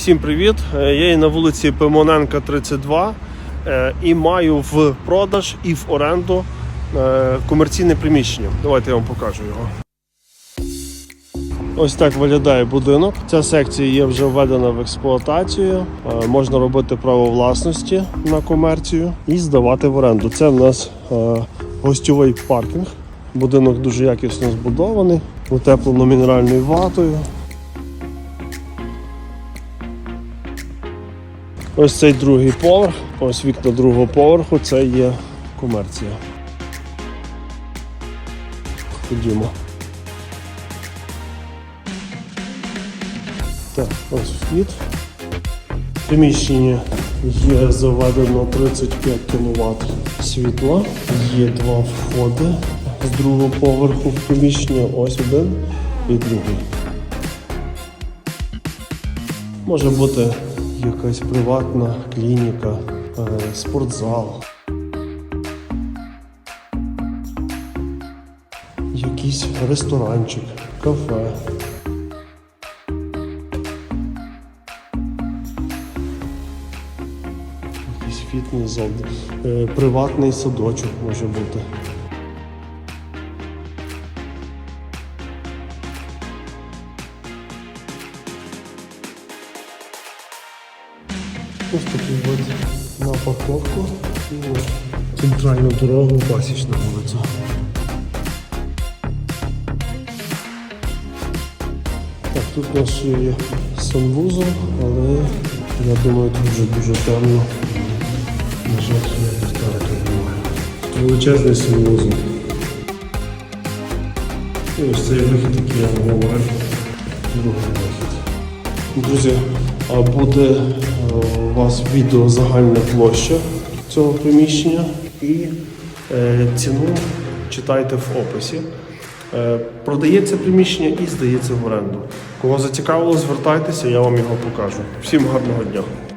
Всім привіт! Е, Я є на вулиці Пимоненка 32 е, і маю в продаж і в оренду е, комерційне приміщення. Давайте я вам покажу його. Ось так виглядає будинок. Ця секція є вже введена в експлуатацію. Можна робити право власності на комерцію і здавати в оренду. Це в нас гостьовий паркінг. Будинок дуже якісно збудований, утеплено мінеральною ватою. Ось цей другий поверх, ось вікна другого поверху, це є комерція. Ходімо. Так, ось вхід. В приміщенні є заведено 35 кВт світла, є два входи з другого поверху в приміщення, ось один і другий. Може бути якась приватна клініка, е, спортзал. Якийсь ресторанчик, кафе. Якийсь фітнес-зал, Е, приватний садочок може бути. Ось такий от на парковку і центральну дорогу пасічна вулиця. Так, тут у нас є санвузол, але я думаю, тут вже дуже темно. На жаль, я ліхтарика немає. Величезний санвузол. І ось цей вихід, який я говорив, другий вихід. Друзі, буде е, у вас відео загальна площа цього приміщення і е, ціну читайте в описі. Е, продається приміщення і здається в оренду. Кого зацікавило, звертайтеся, я вам його покажу. Всім гарного дня!